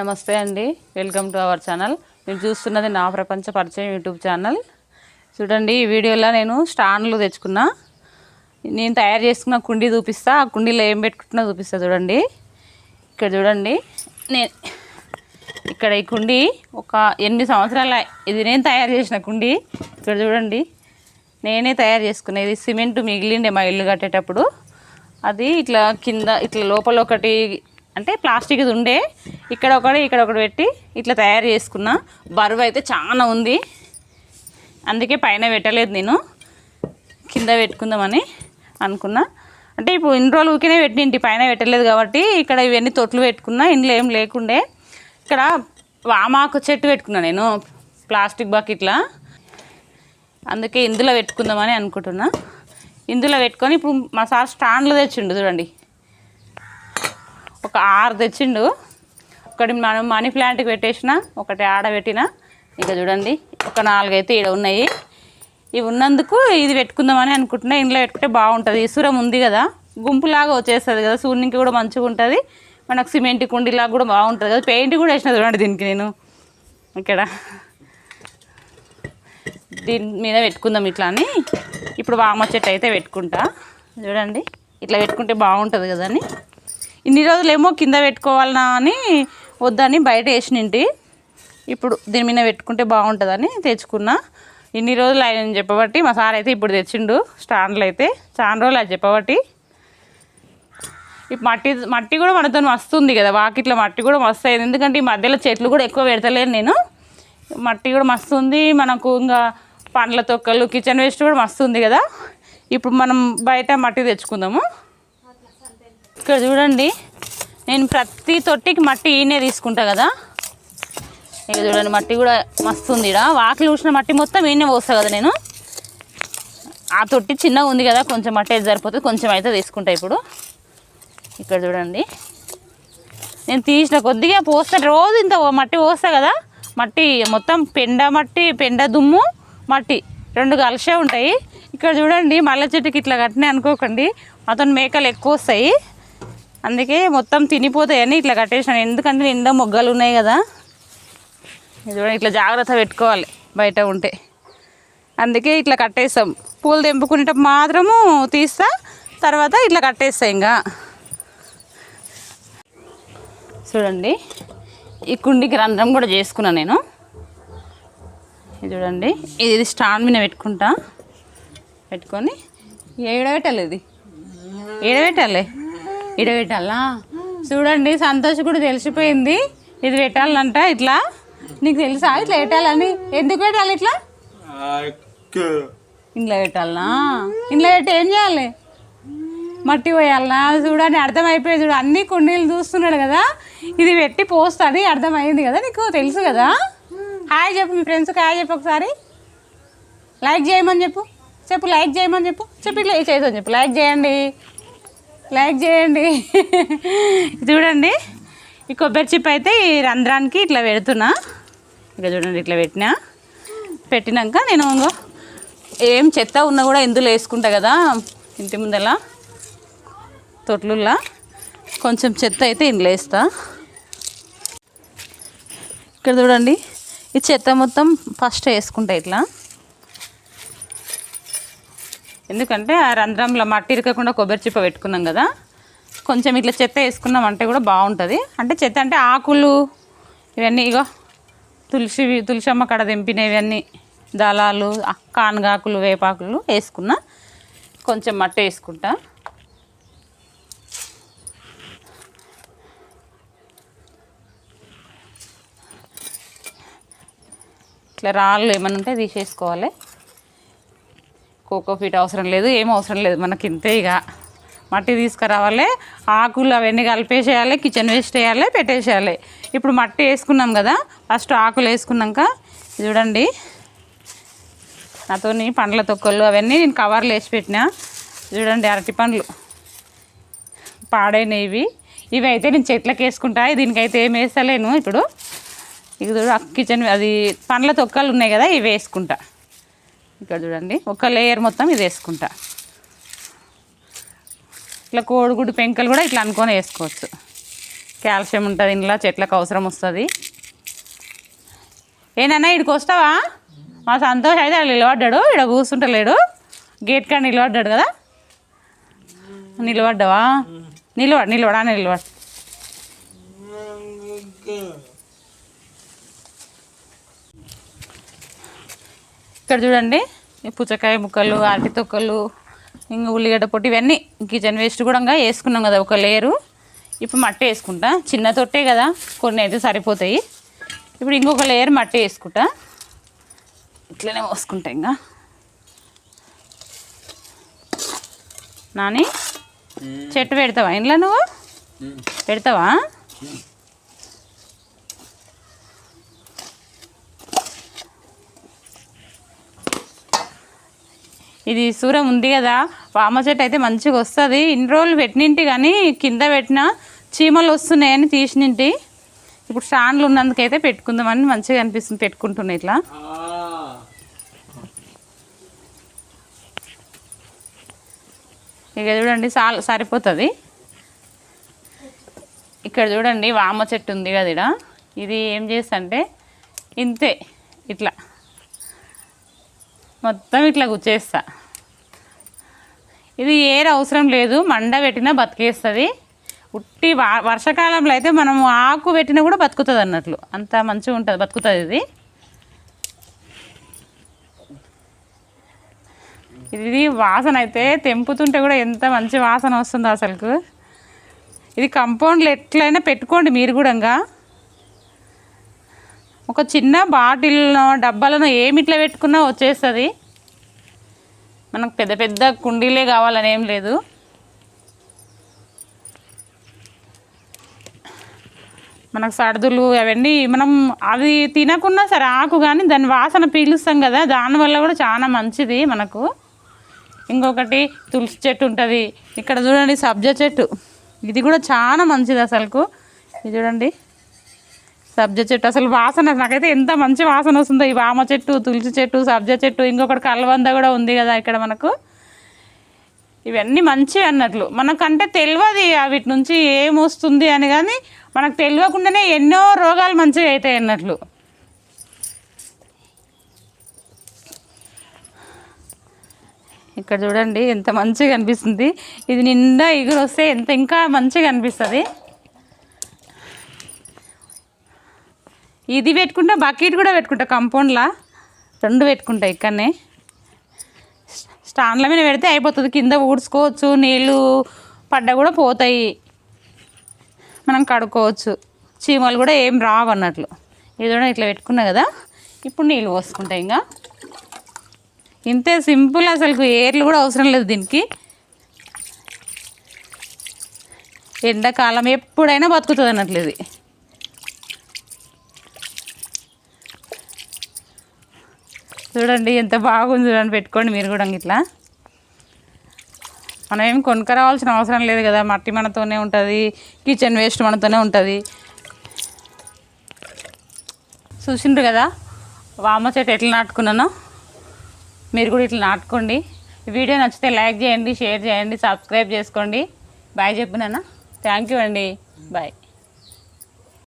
నమస్తే అండి. Welcome to our channel. మీరు చూస్తున్నది నా ప్రపంచ పరిచయం యూట్యూబ్ ఛానల్. చూడండి ఈ వీడియోలో నేను స్టాండ్లు తెచ్చుకున్నా. నేను తయారు చేసుకున్న కుండీ చూపిస్తా. ఆ కుండీలో ఏం పెట్టుకుంటున్నా చూపిస్తా చూడండి. ఇక్కడ చూడండి. నేను ఇక్కడ ఈ కుండీ ఒక ఎనిమిది సంవత్సరాల ఇది నేను తయారు చేసిన కుండీ. ఇక్కడ చూడండి. నేనే తయారు చేసుకునేది సిమెంట్ మిగిలిండే మా ఇల్లు కట్టేటప్పుడు. అది ఇట్లా కింద ఇట్లా లోపల ఒకటి అంటే ప్లాస్టిక్ ఉండే. ఇక్కడ ఒకటి ఇక్కడ ఒకటి పెట్టి ఇట్లా తయారు చేసుకున్నా. బరువు అయితే చాలా ఉంది. అందుకే పైన పెట్టలేదు నేను. కింద పెట్టుకుందామని అనుకున్నా. అంటే ఇప్పుడు ఇన్ని రోజులు ఊరికే పెట్టింటి పైన పెట్టలేదు కాబట్టి ఇక్కడ ఇవన్నీ తొట్లు పెట్టుకున్నా ఇంట్లో ఏం లేకుండే. ఇక్కడ వామాకు చెట్టు పెట్టుకున్నా నేను ప్లాస్టిక్ బకెట్లా. అందుకే ఇందులో పెట్టుకుందామని అనుకుంటున్నా. ఇందులో పెట్టుకొని ఇప్పుడు మా సార్ స్టాండ్లో తెచ్చిండు చూడండి. ఒక ఆరు తెచ్చిండు. ఒకటి మనం మనీ ప్లాంట్కి పెట్టేసిన ఒకటి ఆడబెట్టిన ఇక చూడండి ఒక నాలుగైతే ఈడ ఉన్నాయి. ఇవి ఉన్నందుకు ఇది పెట్టుకుందామని అనుకుంటున్నా. ఇంట్లో పెట్టుకుంటే బాగుంటుంది. ఇసురం ఉంది కదా గుంపులాగా వచ్చేస్తుంది కదా సూర్యునికి కూడా మంచిగా ఉంటుంది. మనకు సిమెంట్ కుండీలాగా కూడా బాగుంటుంది కదా. పెయింట్ కూడా వేసిన చూడండి దీనికి నేను. ఇక్కడ దీని మీద పెట్టుకుందాం ఇట్లా అని. ఇప్పుడు వామ చెట్టు అయితే పెట్టుకుంటా. చూడండి ఇట్లా పెట్టుకుంటే బాగుంటుంది కదా అని. ఇన్ని రోజులు ఏమో కింద పెట్టుకోవాలనా అని వద్దని బయట వేసినింటి. ఇప్పుడు దీని మీద పెట్టుకుంటే బాగుంటుందని తెచ్చుకున్నా. ఇన్ని రోజులు ఆయన చెప్పబట్టి మా సార్ అయితే ఇప్పుడు తెచ్చిండు స్టాండ్లు అయితే. చాలా రోజులు అది చెప్పబట్టి. ఇప్పుడు మట్టి మట్టి కూడా మనతో వస్తుంది కదా వాకిట్లో మట్టి కూడా మస్తు అయింది ఎందుకంటే ఈ మధ్యలో చెట్లు కూడా ఎక్కువ పెడతలేను నేను. మట్టి కూడా మస్తు ఉంది మనకు ఇంకా పండ్ల తొక్కలు కిచెన్ వేస్ట్ కూడా మస్తు ఉంది కదా. ఇప్పుడు మనం బయట మట్టి తెచ్చుకుందాము. ఇక్కడ చూడండి. నేను ప్రతి తొట్టికి మట్టి ఈయనే తీసుకుంటా కదా. ఇక చూడండి మట్టి కూడా మస్తు ఉంది ఇక్కడ వాకిలి ఊసిన మట్టి మొత్తం ఈయనే పోస్తా కదా నేను. ఆ తొట్టి చిన్నగా ఉంది కదా కొంచెం మట్టి అయితే సరిపోతుంది. కొంచెం అయితే తీసుకుంటా ఇప్పుడు. ఇక్కడ చూడండి. నేను తీసిన కొద్దిగా పోస్తా. రోజు ఇంత మట్టి పోస్తా కదా. మట్టి మొత్తం పెండ మట్టి పెండ దుమ్ము మట్టి రెండు కలిసే ఉంటాయి. ఇక్కడ చూడండి మల్లె చెట్టుకి ఇట్లా కట్టినాయి అనుకోకండి. అతను మేకలు ఎక్కువ వస్తాయి. అందుకే మొత్తం తినిపోతాయని ఇట్లా కట్టేసాను ఎందుకంటే నిండా మొగ్గలు ఉన్నాయి కదా. ఇది చూడండి ఇట్లా జాగ్రత్త పెట్టుకోవాలి బయట ఉంటే. అందుకే ఇట్లా కట్టేస్తాం. పూలు తెంపుకునేటప్పుడు మాత్రము తీస్తా తర్వాత ఇట్లా కట్టేస్తా ఇంకా. చూడండి ఈ కుండికి రంధ్రం కూడా చేసుకున్నా నేను. ఇది చూడండి ఇది ఇది స్టాండ్ మీద పెట్టుకుంటా. పెట్టుకొని ఏడబెట్టాలి ఇది? ఏడబెట్టాలి? ఈడబెట్టాలా చూడండి సంతోష్ కూడా తెలిసిపోయింది. ఇది పెట్టాలంట ఇట్లా. నీకు తెలుసా? ఇట్లా పెట్టాలని. ఎందుకు పెట్టాలి ఇట్లా? ఇంట్లో పెట్టాలనా? ఇంట్లో పెట్టి ఏం చేయాలి? మట్టి పోయాలనా చూడండి అర్థమైపోయి చూడు. అన్ని కుండీలు చూస్తున్నాడు కదా. ఇది పెట్టి పోస్తుంది అర్థమైంది కదా నీకు? తెలుసు కదా? హాయ్ చెప్పు మీ ఫ్రెండ్స్కి హాయ్ చెప్పు ఒకసారి. లైక్ చేయమని చెప్పు. చెప్పు లైక్ చేయమని చెప్పు. చెప్పు ఇట్లా చేద్దాం చెప్పు. లైక్ చేయండి. లైక్ చేయండి. చూడండి. ఈ కొబ్బరి చిప్ అయితే ఈ రంధ్రానికి ఇట్లా పెడుతున్నా. ఇక చూడండి ఇట్లా పెట్టినా. పెట్టినాక నేను ఏం చెత్త ఉన్నా కూడా ఎందులో వేసుకుంటా కదా ఇంటి ముందల తొట్లుల్లా. కొంచెం చెత్త అయితే ఇందులో వేస్తా. ఇక్కడ చూడండి ఈ చెత్త మొత్తం ఫస్ట్ వేసుకుంటా ఇట్లా. ఎందుకంటే ఆ రంధ్రంలో మట్టి ఇరకకుండా కొబ్బరి చిప్ప పెట్టుకున్నాం కదా. కొంచెం ఇట్లా చెత్త వేసుకున్నాం అంటే కూడా బాగుంటుంది. అంటే చెత్త అంటే ఆకులు ఇవన్నీ ఇగో తులసి తులసమ్మ కడ తెంపినవి అన్నీ దళాలు కానగాకులు వేపాకులు వేసుకున్నా కొంచెం మట్టి వేసుకుంటా. ఇట్లా రాళ్ళు ఏమైనా ఉంటే తీసేసుకోవాలి. కోకో ఫీట్ అవసరం లేదు ఏం అవసరం లేదు. మనకి ఇంతే ఇక. మట్టి తీసుకురావాలి ఆకులు అవన్నీ కలిపేసేయాలి కిచెన్ వేస్ట్ వేయాలి పెట్టేసేయాలి. ఇప్పుడు మట్టి వేసుకున్నాం కదా ఫస్ట్ ఆకులు వేసుకున్నాక చూడండి. నాతోని పండ్ల తొక్కలు అవన్నీ నేను కవర్లు వేసి పెట్టిన. చూడండి అరటి పండ్లు. పాడైనవి ఇవి. అయితే నేను చెట్లకు వేసుకుంటా దీనికైతే ఏం వేస్తలేను ఇప్పుడు. ఇక చూడు కిచెన్ అది పండ్ల తొక్కలు ఉన్నాయి కదా ఇవి వేసుకుంటా. ఇక్కడ చూడండి. ఒక లేయర్ మొత్తం ఇది వేసుకుంటా. ఇట్లా కోడిగుడ్డు పెంకలు కూడా ఇట్లా అనుకొని వేసుకోవచ్చు. కాల్షియం ఉంటుంది ఇంట్లో చెట్లకు అవసరం వస్తుంది. ఏనన్నా ఇక్కడికి వస్తావా? మా సంతోష్ అయితే వాళ్ళు నిలబడ్డాడు. ఇక్కడ కూర్చుంటలేడు. గేట్ కాడ నిలబడ్డాడు కదా? నిలబడ్డావా? నిలబడి నిలబడా నిలబడు. ఇక్కడ చూడండి పుచ్చకాయ ముక్కలు అరటి తొక్కలు ఇంకా ఉల్లిగడ్డ పొట్టి ఇవన్నీ. కిచెన్ వేస్ట్ కూడా ఇంకా వేసుకున్నాం కదా ఒక లేయరు ఇప్పుడు మట్టి వేసుకుంటా. చిన్న తొట్టే కదా కొన్ని అయితే సరిపోతాయి. ఇప్పుడు ఇంకొక లేయర్ మట్టి వేసుకుంటా. ఇట్లనే పోసుకుంటా ఇంకా. నాని చెట్టు పెడతావా? ఇంట్లో నువ్వు? పెడతావా? ఇది సూరం ఉంది కదా వామ చెట్టు అయితే మంచిగా వస్తుంది. ఇన్ని రోజులు పెట్టినింటి కానీ కింద పెట్టిన చీమలు వస్తున్నాయని తీసినింటి. ఇప్పుడు స్టాండ్లు ఉన్నందుకైతే పెట్టుకుందామని మంచిగా అనిపిస్తుంది పెట్టుకుంటున్నా ఇట్లా. ఇక చూడండి సాల్ సరిపోతుంది. ఇక్కడ చూడండి వామ చెట్టు ఉంది కదా ఇది ఏం చేస్తా అంటే ఇంతే ఇట్లా. మొత్తం ఇట్లా గుచ్చేస్తా. ఇది ఏర్ అవసరం లేదు మండ పెట్టినా బతికేస్తుంది. ఉట్టి వా వర్షాకాలంలో అయితే మనం ఆకు పెట్టినా కూడా బతుకుతుంది అన్నట్లు. అంత మంచిగా ఉంటుంది బతుకుతుంది ఇది. ఇది వాసన అయితే తెంపుతుంటే కూడా ఎంత మంచి వాసన వస్తుందో అసలుకు. ఇది కంపౌండ్లో ఎట్లయినా పెట్టుకోండి మీరు కూడా ఇంకా. ఒక చిన్న బాటిల్నో డబ్బాలనో ఏమి ఇట్లా పెట్టుకున్నా వచ్చేస్తుంది. మనకు పెద్ద పెద్ద కుండీలే కావాలని ఏం లేదు. మనకు సర్దులు అవన్నీ మనం అవి తినకున్నా సరే ఆకు కానీ దాని వాసన పీలుస్తాం కదా దానివల్ల కూడా చాలా మంచిది మనకు. ఇంకొకటి తులసి చెట్టు ఉంటుంది. ఇక్కడ చూడండి సబ్జా చెట్టు. ఇది కూడా చాలా మంచిది అసలుకు. ఇది చూడండి. సబ్జా చెట్టు. అసలు వాసన నాకైతే ఎంత మంచి వాసన వస్తుందో. ఈ వామ చెట్టు తులసి చెట్టు సబ్జా చెట్టు ఇంకొకటి కలవంద కూడా ఉంది కదా ఇక్కడ మనకు. ఇవన్నీ మంచివి అన్నట్లు. మనకంటే తెలియదు వీటి నుంచి ఏమొస్తుంది అని కానీ మనకు తెలియకుండానే ఎన్నో రోగాలు మంచిగా అవుతాయి అన్నట్లు. ఇక్కడ చూడండి ఎంత మంచిగా అనిపిస్తుంది. ఇది నిండా ఎగురు వస్తే ఎంత ఇంకా మంచిగా అనిపిస్తుంది. ఇది పెట్టుకుంటా బకెట్ కూడా పెట్టుకుంటా కంపౌండ్లా. రెండు పెట్టుకుంటా ఇక్కడనే. స్టాండ్ల మీద పెడితే అయిపోతుంది కింద ఊడ్చుకోవచ్చు నీళ్ళు పడ్డ కూడా పోతాయి. మనం కడుక్కోవచ్చు. చీమలు కూడా ఏం రావు అన్నట్లు. ఇది ఇట్లా పెట్టుకున్నా కదా ఇప్పుడు నీళ్ళు పోసుకుంటాయి ఇంకా. ఇంతే సింపుల్ అసలు ఏర్లు కూడా అవసరం లేదు దీనికి. ఎండాకాలం ఎప్పుడైనా బతుకుతుంది అన్నట్లు ఇది. చూడండి ఎంత బాగుంది చూడండి పెట్టుకోండి మీరు కూడా ఇట్లా. మనం ఏం కొనుక్కరావాల్సిన అవసరం లేదు కదా మట్టి మనతోనే ఉంటుంది కిచెన్ వేస్ట్ మనతోనే ఉంటుంది. చూసిండ్రు కదా వామ చెట్టు ఎట్లా నాటుకున్నానో? మీరు కూడా ఇట్లా నాటుకోండి. వీడియో నచ్చితే లైక్ చేయండి షేర్ చేయండి సబ్స్క్రైబ్ చేసుకోండి. బాయ్ చెప్పినానా? థ్యాంక్ యూ అండి. బాయ్